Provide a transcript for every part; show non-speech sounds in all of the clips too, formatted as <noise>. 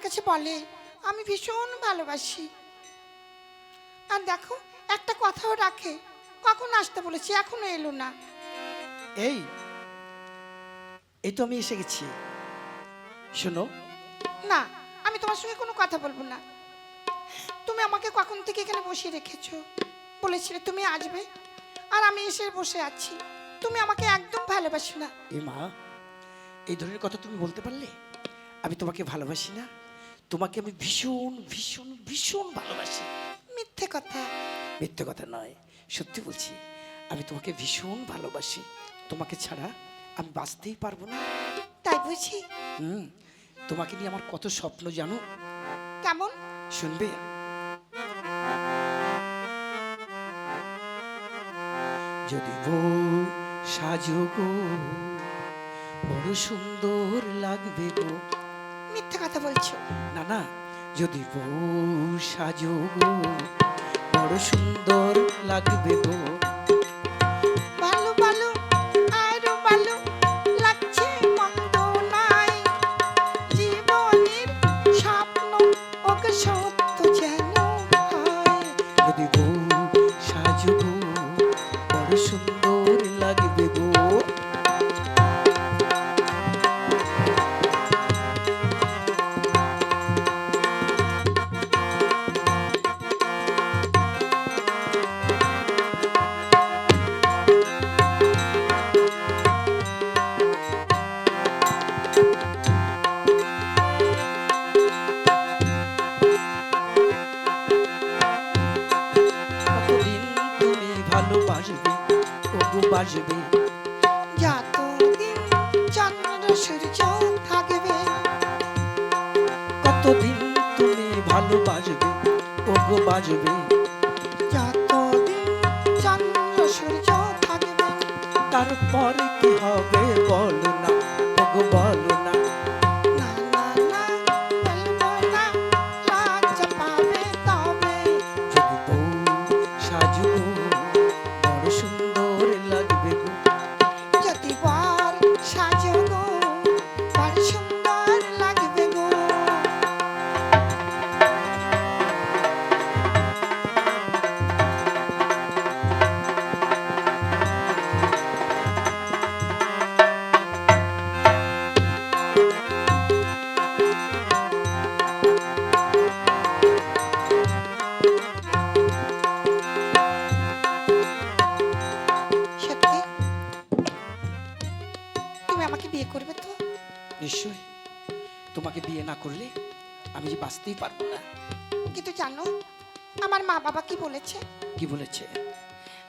আমার কাছে বলে আমি ভীষণ ভালোবাসি। আর দেখো একটা কথাও রাখে কখন আসতে বলেছি এখনও এলো না। এই এই তো আমি এসে গেছি। শোনো। না আমি তোমার সঙ্গে কোনো কথা বলব না। তুমি আমাকে কখন থেকে এখানে বসিয়ে রেখেছো? বলেছিলে তুমি আসবে আর আমি এসে বসে আছি। তুমি আমাকে একদম ভালোবাসো না। এ মা এই ধরনের কথা তুমি বলতে পারলে? আমি তোমাকে ভালোবাসি না? তোমাকে আমি ভীষণ ভীষণ ভীষণ ভালোবাসি। মিথ্যে কথা। মিথ্যে কথা নয় সত্যি বলছি আমি তোমাকে ভীষণ ভালোবাসি। তোমাকে ছাড়া আমি বাঁচতেই পারব না। তাই বুঝি? হুম তোমাকে নিয়ে আমার কত স্বপ্ন জানো? কেমন? শুনবে? যদি বউ সাজো গো বড় সুন্দর লাগবে গো। মিথ্যে কথা বলছো। না না যদি বউ সাজো বড় সুন্দর লাগবে গো কতদিন তুমি ভালোবাসবে ওগো বাজবে। যতদিন চন্দ্র সূর্য থাকবে তারপর কি হবে বলো না ওগো বলো বাঁচতেই পারব না। কিন্তু জানো আমার মা বাবা কি বলেছে? কি বলেছে?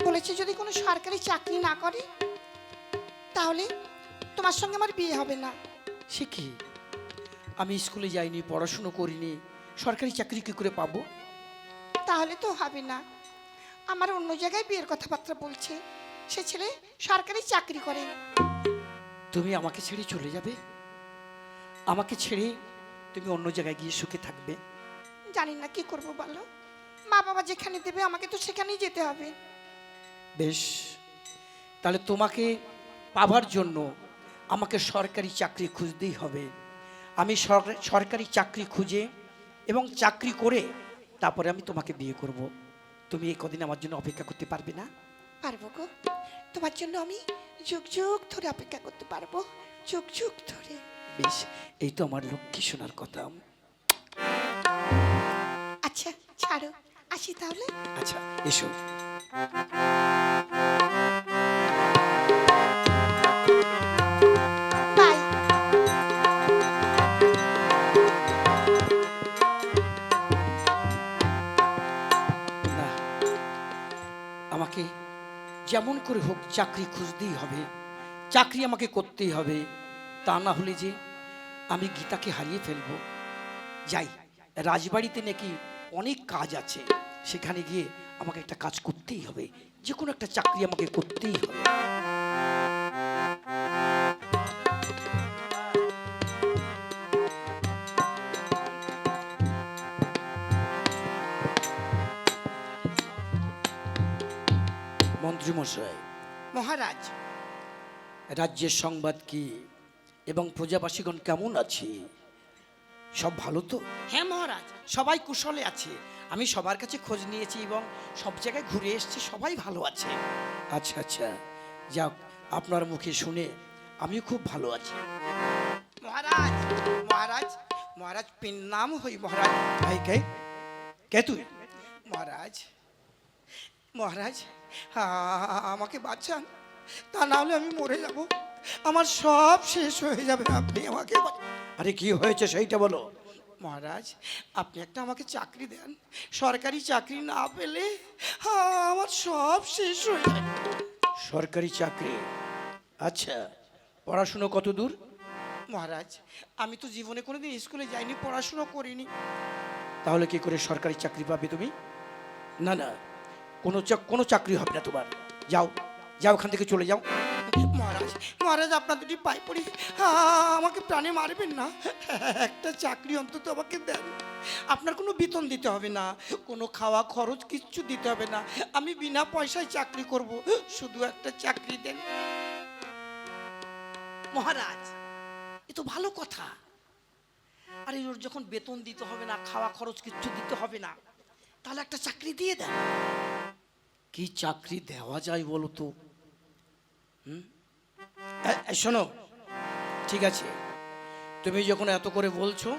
বলেছে যদি কোনো সরকারি চাকরি না করে তাহলে তোমার সঙ্গে আমার বিয়ে হবে না। সে কি? আমি স্কুলে যাইনি পড়াশুনো করিনি সরকারি চাকরি কি করে পাবো? তাহলে তো হবে না। আমার অন্য জায়গায় বিয়ের কথাবার্তা বলছে সে ছেলে সরকারি চাকরি করে। তুমি আমাকে ছেড়ে চলে যাবে? আমাকে ছেড়ে তুমি অন্য জায়গায় গিয়ে সুখে থাকবে? জানি না কি করব বলো? মা বাবা যেখানে দেবে আমাকে তো সেখানেই যেতে হবে। বেশ তাহলে তোমাকে পাবার জন্য আমাকে সরকারি চাকরি খুঁজতেই হবে। আমি সর- সরকারি চাকরি খুঁজে এবং চাকরি করে তারপরে আমি তোমাকে বিয়ে করব। তুমি এই কদিন আমার জন্য অপেক্ষা করতে পারবে না? পারব গো। তোমার জন্য আমি যুগ যুগ ধরে অপেক্ষা করতে পারব। যুগ যুগ ধরে। বেশ এই তো আমার লক্ষ্মী শোনার কথা। আচ্ছা ছাড়ো আসি তাহলে। আচ্ছা এসো। আমাকে যেমন করে হোক চাকরি খুঁজতেই হবে চাকরি আমাকে করতেই হবে। তা না হলে যে আমি গীতাকে হারিয়ে ফেলব। যাই রাজবাড়িতে নাকি অনেক কাজ আছে। সেখানে গিয়ে আমাকে একটা কাজ করতেই হবে। যে কোনো একটা চাকরি আমাকে করতেই হবে। মন্ত্রীমশাই মহারাজ। রাজ্যের সংবাদ কি? এবং প্রজাবাসীগণ কেমন আছে? সব ভালো তো? হ্যাঁ মহারাজ সবাই কুশলে আছে। আমি সবার কাছে খোঁজ নিয়েছি এবং সব জায়গায় ঘুরে এসেছি সবাই ভালো আছে। আচ্ছা আচ্ছা। যাক আপনার মুখে শুনে আমি খুব ভালো আছি। মহারাজ মহারাজ মহারাজ পিন নাম হই মহারাজ। ভাই কে? কে তুই? মহারাজ মহারাজ আমাকে বাঁচান। তা না হলে আমি মরে যাব। আমার সব শেষ হয়ে যাবে। আপনি আমাকে আরে কি হয়েছে সেইটা বলো। মহারাজ আপনি একটা আমাকে চাকরি দেন। সরকারি চাকরি না পেলে আমার সব শেষ হয়ে যাবে। সরকারি চাকরি? আচ্ছা পড়াশুনো কত দূর? মহারাজ আমি তো জীবনে কোনোদিন স্কুলে যাইনি পড়াশুনো করিনি। তাহলে কি করে সরকারি চাকরি পাবে তুমি? না না কোনো কোনো চাকরি হবে না তোমার। যাও। যাও, ওখান থেকে চলে যাও। মহারাজ মহারাজ, আপনার দুটি পাই পড়ি। আমাকে প্রাণে মারবেন না। একটা চাকরি অন্তত আমাকে দেন। আপনার কোনো বেতন দিতে হবে না। কোনো খাওয়া খরচ কিচ্ছু দিতে হবে না। আমি বিনা পয়সায় চাকরি করব। শুধু একটা চাকরি দেন। মহারাজ, এ তো ভালো কথা। আরে, ওর যখন বেতন দিতে হবে না, খাওয়া খরচ কিচ্ছু দিতে হবে না, তাহলে একটা চাকরি দিয়ে দেন। কি চাকরি দেওয়া যায় বলো তো? শোনো। ঠিক আছে। তুমি যখন এত করে বলছো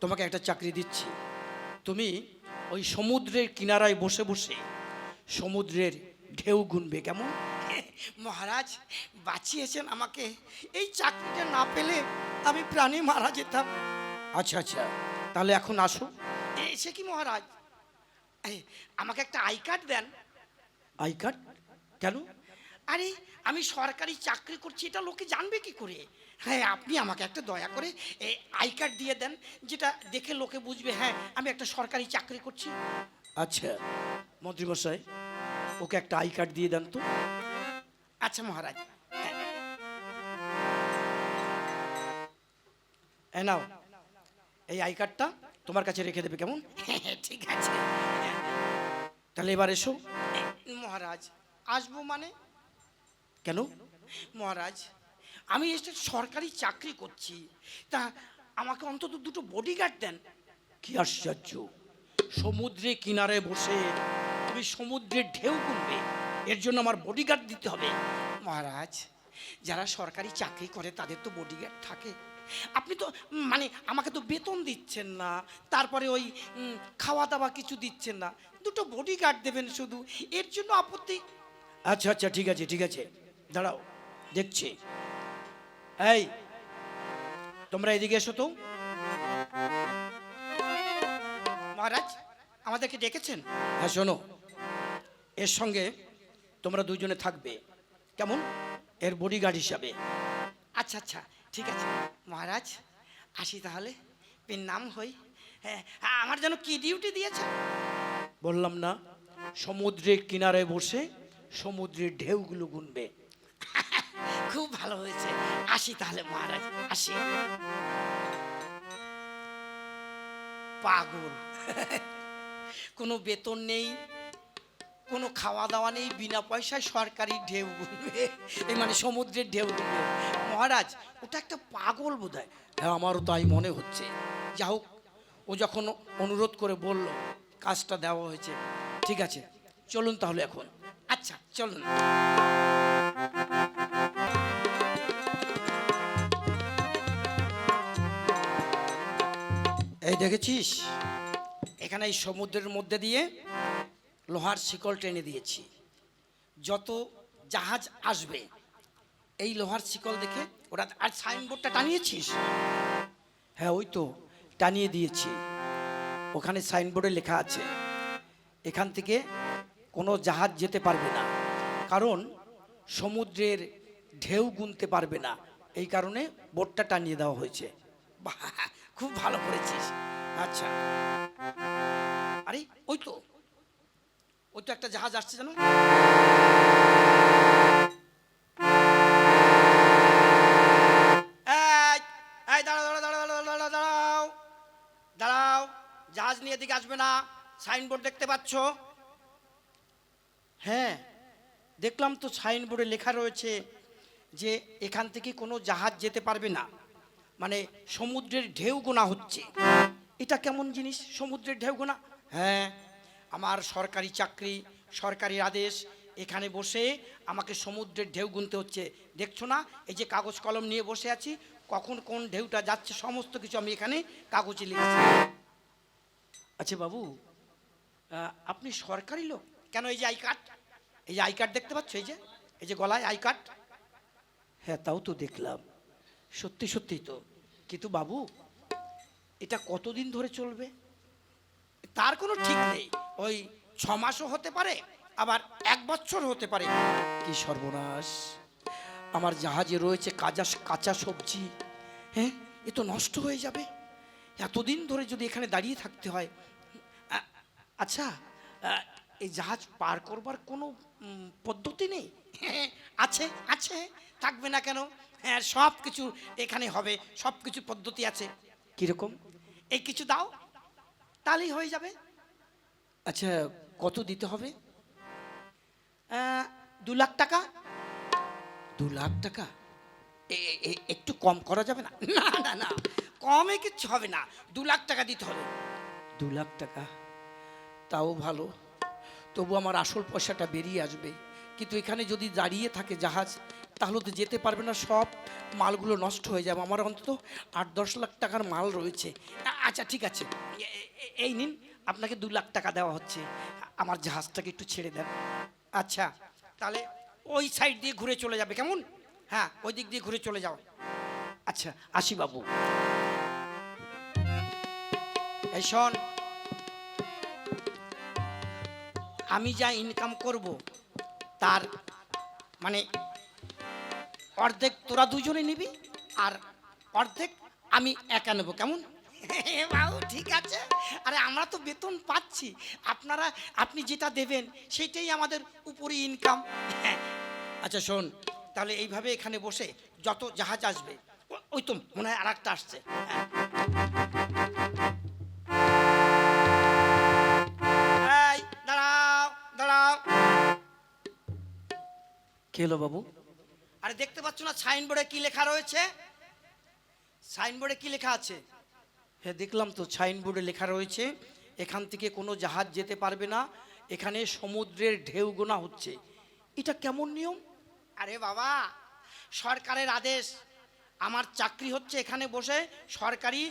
তোমাকে একটা চাকরি দিচ্ছি। তুমি ওই সমুদ্রের কিনারায় বসে বসে সমুদ্রের ঢেউ গুনবে কেমন? <laughs> মহারাজ বাঁচিয়েছেন আমাকে। এই চাকরিটা না পেলে আমি প্রাণী মারা যেতাম। আচ্ছা আচ্ছা। তাহলে এখন আসো। সে কি মহারাজ? আমাকে একটা I card then. I card? কেন? আরে আমি সরকারি চাকরি করছি এটা লোকে জানবে কি করে? হ্যাঁ আপনি আমাকে একটা দয়া করে আই কার্ড দিয়ে দেন যেটা দেখে লোকে বুঝবে হ্যাঁ আমি একটা সরকারি চাকরি করছি। আচ্ছা মন্ত্রীমশাই ওকে একটা আই কার্ড দিয়ে দেন তো। আচ্ছা মহারাজ। এ নাও এই আই কার্ডটা তোমার কাছে রেখে দেবে কেমন? <laughs> ঠিক আছে। তাহলে এবার এসো। মহারাজ আসব মানে? কেন? মহারাজ, আমি একটা সরকারি চাকরি করছি। তা আমাকে অন্তত দুটো বডিগার্ড দেন। কি আশ্চর্য! সমুদ্রে কিনারে বসে তুমি সমুদ্রের ঢেউ গুনবে। এর জন্য আমার বডিগার্ড দিতে হবে। মহারাজ, যারা সরকারি চাকরি করে তাদের তো বডিগার্ড থাকে। আপনি তো মানে আমাকে তো বেতন দিচ্ছেন না, তারপরে ওই খাওয়া দাওয়া কিছু দিচ্ছেন না। দুটো বডিগার্ড দেবেন শুধু। এর জন্য আপত্তি। আচ্ছা আচ্ছা ঠিক আছে ঠিক আছে। দাঁড়াও, দেখছি। এই, তোমরা এদিকে এসো তো। মহারাজ, আমাদেরকে ডেকেছেন? হ্যাঁ শোনো, এর সঙ্গে তোমরা দুজনে থাকবে। কেমন? এর বডিগার্ড হিসাবে। আচ্ছা আচ্ছা ঠিক আছে। মহারাজ, আসি তাহলে। পেন নাম হই। হ্যাঁ আমার যেন কি ডিউটি দিয়েছে? বললাম না, সমুদ্রের কিনারে বসে সমুদ্রের ঢেউগুলো গুনবে। খুব ভালো হয়েছে। আসি তাহলে মহারাজ, আসি। পাগল। কোনো বেতন নেই, কোনো খাওয়া দাওয়া নেই, বিনা পয়সায় সরকারি ঢেউ গুনবে মানে সমুদ্রের ঢেউ গুনবে মহারাজ, ওটা একটা পাগল বোধ হয় হ্যাঁ আমারও তাই মনে হচ্ছে। যা হোক, ও যখন অনুরোধ করে বলল, কাজটা দেওয়া হয়েছে, ঠিক আছে। চলুন তাহলে এখন। আচ্ছা চলুন। এই দেখেছিস? এখানে এই সমুদ্রের মধ্যে দিয়ে লোহার শিকল টেনে দিয়েছি। যত জাহাজ আসবে, এই লোহার শিকল দেখে ওরা আর সাইনবোর্ডটা টানিয়েছিস? হ্যাঁ ওই তো, টানিয়ে দিয়েছি। ওখানে সাইনবোর্ডে লেখা আছে, এখান থেকে কোনো জাহাজ যেতে পারবে না, কারণ সমুদ্রের ঢেউ গুনতে পারবে না। এই কারণে বোর্ডটা টানিয়ে দেওয়া হয়েছে। বাহ! খুব ভালো করেছিস। আচ্ছা। আরে, ওই তো। ওই তো একটা জাহাজ আসছে জানো? দাঁড়াও, জাহাজ নিয়ে এদিকে আসবে না। সাইনবোর্ড দেখতে পাচ্ছ? হ্যাঁ দেখলাম তো সাইনবোর্ডে লেখা রয়েছে যে এখান থেকে কোনো জাহাজ যেতে পারবে না। মানে সমুদ্রের ঢেউ গোনা হচ্ছে। এটা কেমন জিনিস? সমুদ্রের ঢেউ গোনা? হ্যাঁ আমার সরকারি চাকরি, সরকারি আদেশ, এখানে বসে আমাকে সমুদ্রের ঢেউ গুনতে হচ্ছে। দেখছ না? এই যে কাগজ কলম নিয়ে বসে আছি, কখন কোন ঢেউটা যাচ্ছে, সমস্ত কিছু আমি এখানে কাগজে লিখেছি। আচ্ছা বাবু আপনি সরকারি লোক? কেন এই যে আই কার্ড? এই যে আই কার্ড দেখতে পাচ্ছ? এই যে এই যে গলায় আই কার্ড? হ্যাঁ তাও তো দেখলাম। সত্যি সত্যি তো। কিন্তু বাবু এটা কতদিন ধরে চলবে? তার কোনো ঠিক নেই। ওই ছ মাসও হতে পারে আবার এক বছর হতে পারে। কি সর্বনাশ। আমার জাহাজে রয়েছে কাঁচা কাঁচা সবজি। হ্যাঁ এ তো নষ্ট হয়ে যাবে। এতদিন ধরে যদি এখানে দাঁড়িয়ে থাকতে হয়। আচ্ছা এই জাহাজ পার করবার কোনো পদ্ধতি নেই? হ্যাঁ, আছে আছে থাকবে না কেন? হ্যাঁ সব কিছু এখানে হবে সব কিছু পদ্ধতি আছে। কীরকম? এই কিছু দাও তাহলেই হয়ে যাবে। আচ্ছা কত দিতে হবে? দু লাখ টাকা। দু লাখ টাকা? একটু কম করা যাবে না? না না না কমে কিচ্ছু হবে না। দু লাখ টাকা দিতে হবে। দু লাখ টাকা? তাও ভালো। তবু আমার আসল পয়সাটা বেরিয়ে আসবে। কিন্তু এখানে যদি দাঁড়িয়ে থাকে জাহাজ তাহলে তো যেতে পারবে না, সব মালগুলো নষ্ট হয়ে যাবে। আমার অন্তত আট দশ লাখ টাকার মাল রয়েছে। আচ্ছা ঠিক আছে। এই নিন, আপনাকে দু লাখ টাকা দেওয়া হচ্ছে। আমার জাহাজটাকে একটু ছেড়ে দেন। আচ্ছা তাহলে ওই সাইড দিয়ে ঘুরে চলে যাবে, কেমন? হ্যাঁ ওই দিক দিয়ে ঘুরে চলে যাও আচ্ছা আসি বাবু। এই শোন, আমি যা ইনকাম করব, তার মানে অর্ধেক তোরা দুজনে নিবি আর অর্ধেক আমি একা নেব কেমন? বাবু ঠিক আছে। আরে আমরা তো বেতন পাচ্ছি। আপনারা আপনি যেটা দেবেন সেটাই আমাদের উপরে ইনকাম আচ্ছা শোন তাহলে এইভাবে এখানে বসে যত জাহাজ আসবে ওই তো মনে হয় আর একটা আসছে দাঁড়াও দাঁড়াও। কে হলো বাবু? আরে দেখতে পাচ্ছ না সাইনবোর্ডে কি লেখা রয়েছে? সাইনবোর্ডে কি লেখা আছে? হ্যাঁ দেখলাম তো সাইনবোর্ডে লেখা রয়েছে এখান থেকে কোনো জাহাজ যেতে পারবে না এখানে সমুদ্রের ঢেউ গোনা হচ্ছে। এটা কেমন নিয়ম? আরে বাবা সরকারের আদেশ। আমার চাকরি হচ্ছে এখানে বসে সরকারি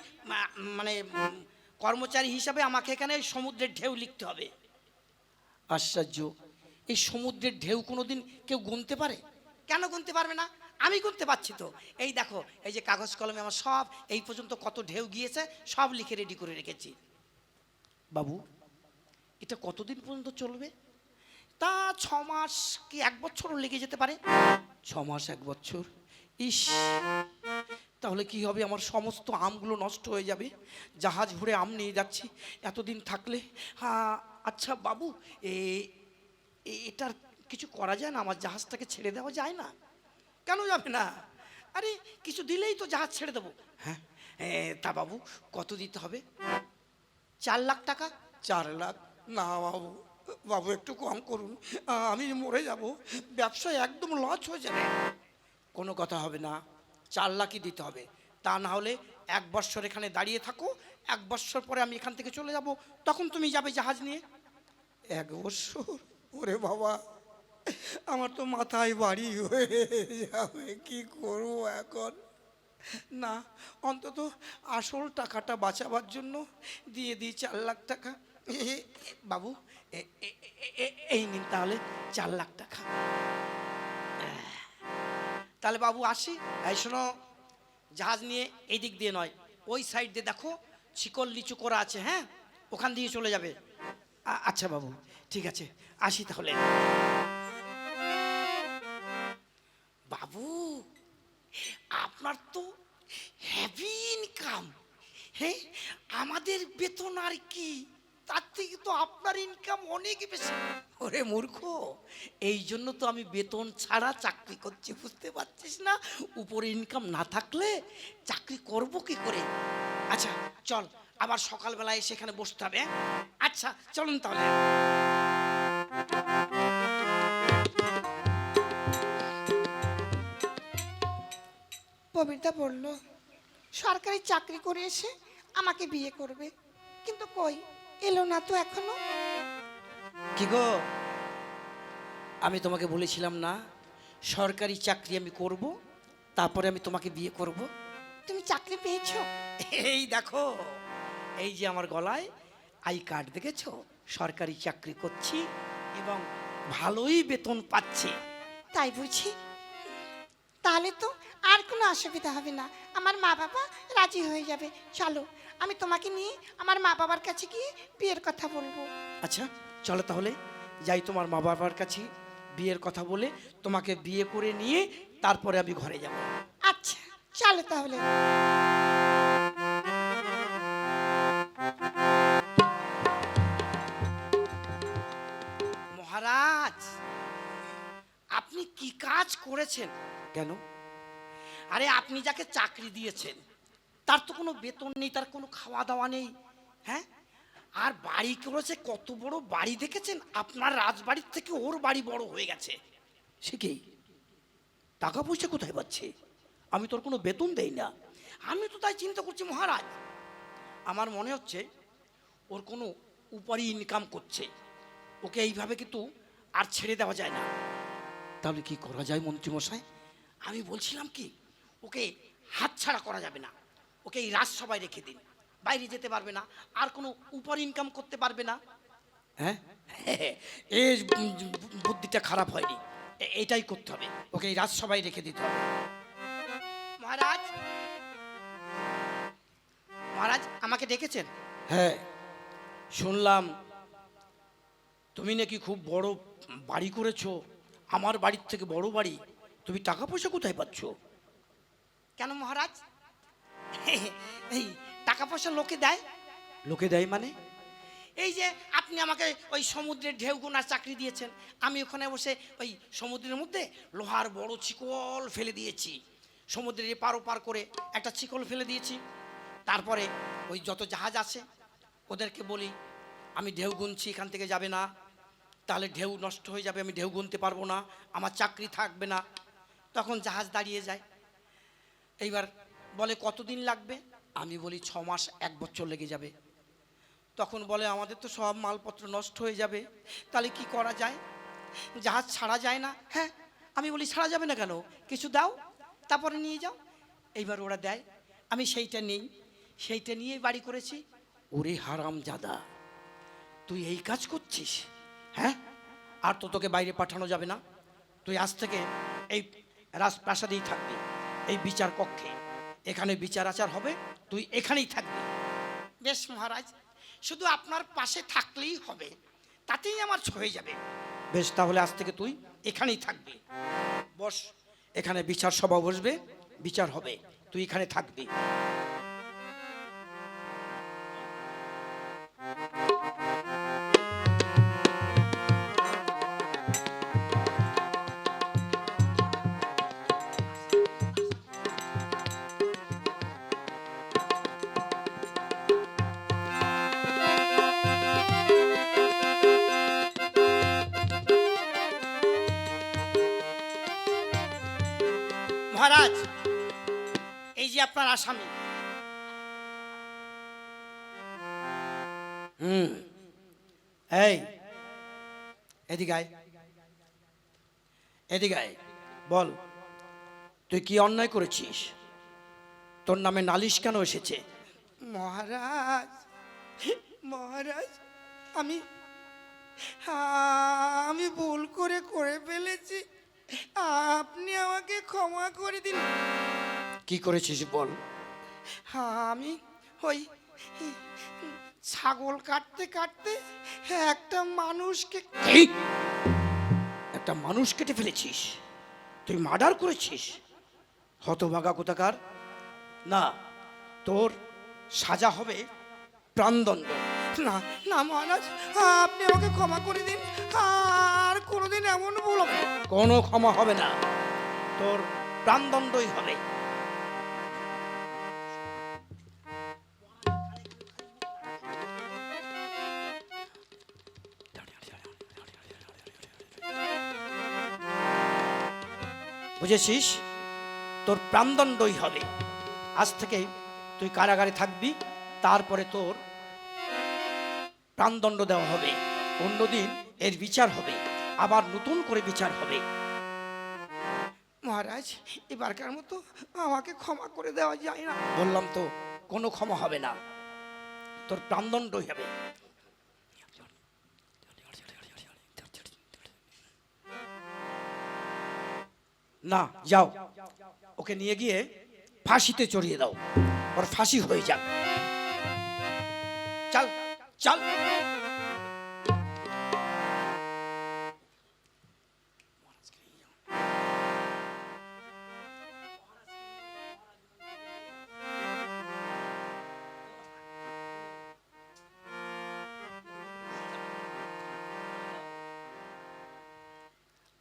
মানে কর্মচারী হিসাবে আমাকে এখানে সমুদ্রের ঢেউ লিখতে হবে। আশ্চর্য। এই সমুদ্রের ঢেউ কোনোদিন কেউ গুনতে পারে? কেন গুনতে পারবে না? আমি গুনতে পারছি তো। এই দেখো, এই যে কাগজ কলমে আমার সব, এই পর্যন্ত কত ঢেউ গিয়েছে, সব লিখে রেডি করে রেখেছি। বাবু, এটা কতদিন পর্যন্ত চলবে? তা ছ মাস কি এক বছরও লেগে যেতে পারে? ছ মাস, এক বছর? ইস! তাহলে কি হবে? আমার সমস্ত আমগুলো নষ্ট হয়ে যাবে। জাহাজ ভরে আম নিয়ে যাচ্ছি। এতদিন থাকলে হ্যাঁ আচ্ছা বাবু, এ, এ- এটার কিছু করা যায় না আমার জাহাজটাকে ছেড়ে দেওয়া যায় না। কেন যাবে না? আরে কিছু দিলেই তো জাহাজ ছেড়ে দেবো। হ্যাঁ তা বাবু কত দিতে হবে? চার লাখ টাকা? চার লাখ? না বাবু বাবু একটু কম করুন। আমি মরে যাব। ব্যবসায় একদম লস হয়ে যাবে। কোনো কথা হবে না। চার লাখই দিতে হবে। তা না হলে এক বৎসর এখানে দাঁড়িয়ে থাকো। এক বৎসর পরে আমি এখান থেকে চলে যাব। তখন তুমি যাবে জাহাজ নিয়ে। এক বৎসর ওরে বাবা। আমার তো মাথায় বাড়ি হয়ে যাবে, কি করব এখন? না, অন্তত আসল টাকাটা বাঁচাবার জন্য দিয়ে দিই চার লাখ টাকা। বাবু এই নিন তাহলে চার লাখ টাকা। তাহলে বাবু আসি, এই শোনো, জাহাজ নিয়ে এই দিক দিয়ে নয়, ওই সাইড দিয়ে দেখো শিকল লিচু করা আছে হ্যাঁ? ওখান দিয়ে চলে যাবে। আচ্ছা বাবু, ঠিক আছে, আসি তাহলে। আপনার তো হ্যাভি ইনকাম হ্যাঁ? আমাদের বেতন আর কি? তার থেকে তো আপনার ইনকাম অনেক বেশি। ওরে মূর্খ, এই জন্য তো আমি বেতন ছাড়া চাকরি করছি, বুঝতে পারছিস না? উপরে ইনকাম না থাকলে চাকরি করব কি করে? আচ্ছা চল, আবার সকালবেলায় সেখানে বসতে হবে হ্যাঁ? আচ্ছা চলুন তাহলে। প্রবীরদা বলল সরকারি চাকরি করে এসে আমাকে বিয়ে করবে। কিন্তু কই? এলো না তো এখনও? কি গো? আমি তোমাকে বলেছিলাম না সরকারি চাকরি আমি করব তারপরে আমি তোমাকে বিয়ে করব। তুমি চাকরি পেয়েছ? এই দেখো এই যে আমার গলায় আই কার্ড দেখেছ? সরকারি চাকরি করছি এবং ভালোই বেতন পাচ্ছি। তাই বুঝি? তাহলে তো আর কোনো অসুবিধা হবে না। আমার মা বাবা রাজি হয়ে যাবে। চলো আমি তোমাকে নিয়ে আমার মা বাবার কাছে গিয়ে বিয়ের কথা বলব। আচ্ছা চলো তাহলে। যাই তোমার মা বাবার কাছে বিয়ের কথা বলে তোমাকে বিয়ে করে নিয়ে তারপরে আমি ঘরে যাব। আচ্ছা চলো তাহলে। মহারাজ আপনি কি কাজ করেছেন? কেন? আরে আপনি যাকে চাকরি দিয়েছেন, তার তো কোনো বেতন নেই, তার কোনো খাওয়া দাওয়া নেই হ্যাঁ? আর বাড়ি করেছে কত বড় বাড়ি দেখেছেন? আপনার রাজবাড়ির থেকে ওর বাড়ি বড় হয়ে গেছে। সে কি? টাকা পয়সা কোথায় পাচ্ছে? আমি তোর কোনো বেতন দেই না। আমি তো তাই চিন্তা করছি, মহারাজ। আমার মনে হচ্ছে, ওর কোনো উপারি ইনকাম করছে। ওকে এইভাবে কিন্তু আর ছেড়ে দেওয়া যায় না। তাহলে কি করা যায় মন্ত্রীমশাই আমি বলছিলাম কি ওকে হাতছাড়া করা যাবে না। ওকে এই রাজসভায় রেখে দিন। বাইরে যেতে পারবে না, আর কোনো উপর ইনকাম করতে পারবে না। হ্যাঁ? এই বুদ্ধিটা খারাপ হয়নি। এটাই করতে হবে। ওকে এই রাজসভায় রেখে দিতে হবে। মহারাজ? মহারাজ, আমাকে ডেকেছেন? হ্যাঁ। শুনলাম, তুমি নাকি খুব বড় বাড়ি করেছ। আমার বাড়ির থেকে বড় বাড়ি। তুমি টাকা পয়সা কোথায় পাচ্ছ? কেন মহারাজ? এই টাকা পয়সা লোকে দেয়। লোকে দেয় মানে? এই যে আপনি আমাকে ওই সমুদ্রের ঢেউ গোনার চাকরি দিয়েছেন আমি ওখানে বসে ওই সমুদ্রের মধ্যে লোহার বড় চিকল ফেলে দিয়েছি। সমুদ্রের এপার ওপার করে একটা চিকল ফেলে দিয়েছি। তারপরে ওই যত জাহাজ আছে ওদেরকে বলি আমি ঢেউ গুনছি এখান থেকে যাবে না। তাহলে ঢেউ নষ্ট হয়ে যাবে আমি ঢেউ গুনতে পারব না। আমার চাকরি থাকবে না। তখন জাহাজ দাঁড়িয়ে যায়। এইবার বলে, কতদিন লাগবে? আমি বলি, ছ মাস, এক বছর লেগে যাবে। তখন বলে, আমাদের তো সব মালপত্র নষ্ট হয়ে যাবে। তাহলে কি করা যায়? জাহাজ ছাড়া যায় না। হ্যাঁ। আমি বলি, ছাড়া যাবে না কেন? কিছু দাও, তারপরে নিয়ে যাও। এইবার ওরা দেয়। আমি সেইটা নেই। সেইটা নিয়ে বাড়ি করেছি। ওরে হারাম জাদা, তুই এই কাজ করছিস? হ্যাঁ? আর তো তোকে বাইরে পাঠানো যাবে না। তুই আজ থেকে এই রাজপ্রাসাদেই থাকবি। এই বিচার কক্ষে। এখানে বিচার আচার হবে তুই এখানেই থাকবি। বেশ মহারাজ শুধু আপনার পাশে থাকলেই হবে তাতেই আমার হয়ে যাবে। বেশ তাহলে আজ থেকে তুই এখানেই থাকবি। বস এখানে বিচার সভা বসবে বিচার হবে তুই এখানে থাকবি। আসামি। হুম। বল, তুই কি অন্যায় করেছিস? তোর নামে নালিশ কেন এসেছে? মহারাজ মহারাজ, আমি আমি ভুল করে করে ফেলেছি। আপনি আমাকে ক্ষমা করে দিন। কি করেছিস বল? আমি ওই ছাগল কাটতে কাটতে একটা মানুষকে একটা মানুষ কেটে ফেলেছিস? তুই মার্ডার করেছিস? হতভাগা কোথাকার? না তোর সাজা হবে প্রাণদণ্ড। না না মহারাজ আপনি আমাকে ক্ষমা করে দিন। আর কোনোদিন এমন ভুল কোনো ক্ষমা হবে না। তোর প্রাণদণ্ডই হবে। বুঝেছিস? তোর প্রাণদণ্ডই হবে। আজ থেকে তুই কারাগারে থাকবি তারপরে তোর প্রাণদণ্ড দেওয়া হবে। অন্যদিন এর বিচার হবে আবার নতুন করে বিচার হবে। মহারাজ এবারকার মতো আমাকে ক্ষমা করে দেওয়া যায় না। বললাম তো কোনো ক্ষমা হবে না। তোর প্রাণদণ্ডই হবে। না, যাও। ওকে নিয়ে গিয়ে ফাঁসিতে চড়িয়ে দাও। ওর ফাঁসি হয়ে যাক। চল চল।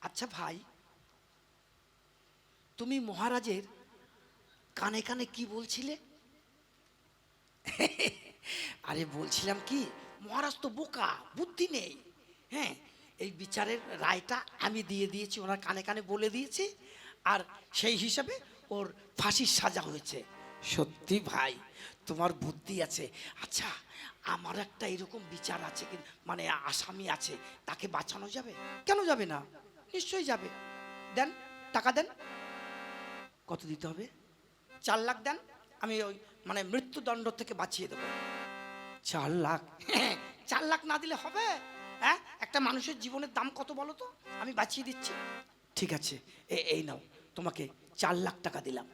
আচ্ছা ভাই তুমি মহারাজের কানে কানে কি বলছিলে? <laughs> আরে বলছিলাম কি মহারাজ তো বোকা বুদ্ধি নেই। হ্যাঁ এই বিচারের রায়টা আমি দিয়ে দিয়েছি ওনার কানে কানে বলে দিয়েছি আর সেই হিসাবে ওর ফাঁসির সাজা হয়েছে। সত্যি ভাই তোমার বুদ্ধি আছে। আচ্ছা আমার একটা এরকম বিচার আছে কি মানে আসামি আছে তাকে বাঁচানো যাবে? কেন যাবে না? নিশ্চয়ই যাবে। দেন টাকা দেন। কত দিতে হবে? চার লাখ দেন আমি ওই মানে মৃত্যুদণ্ড থেকে বাঁচিয়ে দেবো। চার লাখ? <laughs> চার লাখ না দিলে হবে? হ্যাঁ? একটা মানুষের জীবনের দাম কত বলো তো? আমি বাঁচিয়ে দিচ্ছি। ঠিক আছে এ- এই নাও তোমাকে চার লাখ টাকা দিলাম।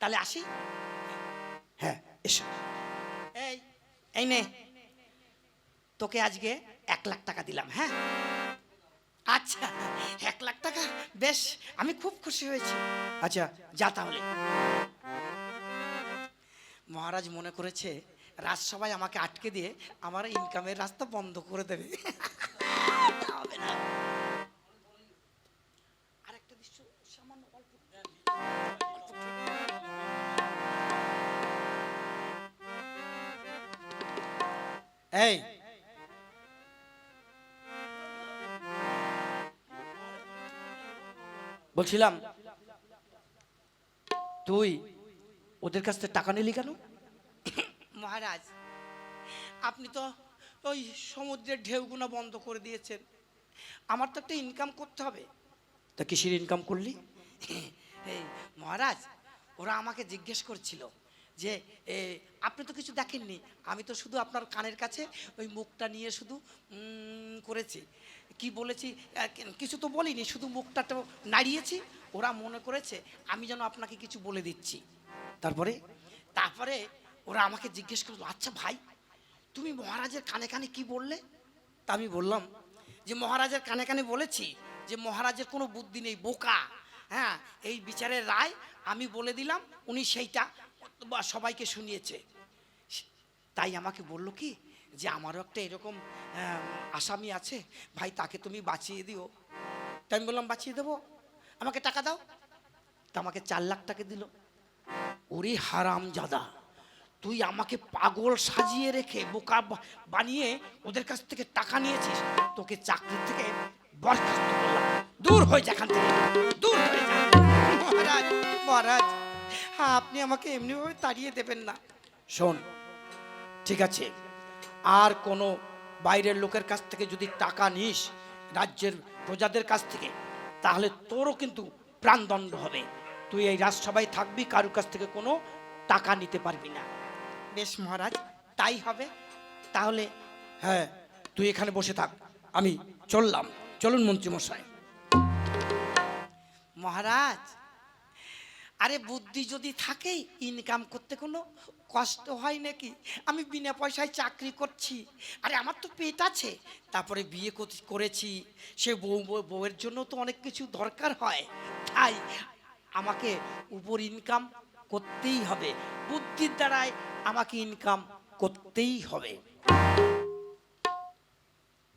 তাহলে আসি? হ্যাঁ এসো। এই এই নে। তোকে আজকে এক লাখ টাকা দিলাম হ্যাঁ? আচ্ছা এক লাখ টাকা? বেশ, আমি খুব খুশি হয়েছি। আচ্ছা যা তাহলে। মহারাজ মনে করেছে, রাজসভায় আমাকে আটকে দিয়ে আমার ইনকামের রাস্তা বন্ধ করে দেবে। না। আরেকটা এই বলছিলাম তুই ওদের কাছ থেকে টাকা নিলি কেন? মহারাজ আপনি তো ওই সমুদ্রের ঢেউগুনা বন্ধ করে দিয়েছেন। আমার তো একটা ইনকাম করতে হবে। তা কিসের ইনকাম করলি? এই মহারাজ ওরা আমাকে জিজ্ঞেস করছিল যে আপনি তো কিছু দেখেননি। আমি তো শুধু আপনার কানের কাছে ওই মুখটা নিয়ে শুধু করেছি। কি বলেছি? কিছু তো বলিনি, শুধু মুখটা তো নাড়িয়েছি। ওরা মনে করেছে, আমি যেন আপনাকে কিছু বলে দিচ্ছি। তারপরে তারপরে ওরা আমাকে জিজ্ঞেস করল আচ্ছা ভাই, তুমি মহারাজের কানে কানে কি বললে? তা আমি বললাম যে, মহারাজের কানে কানে বলেছি যে, মহারাজের কোনো বুদ্ধি নেই, বোকা। হ্যাঁ এই বিচারের রায় আমি বলে দিলাম, উনি সেইটা সবাইকে শুনিয়েছে। তাই আমাকে বলল কি যে আমারও একটা এরকম আসামি আছে। ভাই, তাকে তুমি বাঁচিয়ে দিও। তাই আমি বললাম, বাঁচিয়ে দেবো? আমাকে টাকা দাও? তা আমাকে চার লাখ টাকা দিল। ওরে হারাম জাদা তুই আমাকে পাগল সাজিয়ে রেখে বোকা বানিয়ে ওদের কাছ থেকে টাকা নিয়েছিস? তোকে চাকরি থেকে বরখাস্ত করলাম। দূর হয়ে যা এখান থেকে। দূর হয়ে যা। মহারাজ মহারাজ হ্যাঁ আপনি আমাকে এমনিভাবে তাড়িয়ে দেবেন না। শোন, ঠিক আছে। আর কোনো বাইরের লোকের কাছ থেকে যদি টাকা নিস রাজ্যের প্রজাদের কাছ থেকে তাহলে তোরও কিন্তু প্রাণদণ্ড হবে। তুই এই রাজসভায় থাকবি কারুর কাছ থেকে কোনো টাকা নিতে পারবি না। বেশ মহারাজ তাই হবে? তাহলে হ্যাঁ তুই এখানে বসে থাক আমি চললাম। চলুন মন্ত্রীমশাই মহারাজ আরে বুদ্ধি যদি থাকে ইনকাম করতে কোনো কষ্ট হয় নাকি? আমি বিনা পয়সায় চাকরি করছি। আরে আমার তো পেট আছে। তারপরে বিয়ে কর- করেছি। সে বউ, বউ- বউয়ের জন্য তো অনেক কিছু দরকার হয়। তাই আমাকে উপর ইনকাম করতেই হবে। বুদ্ধির দ্বারায় আমাকে ইনকাম করতেই হবে।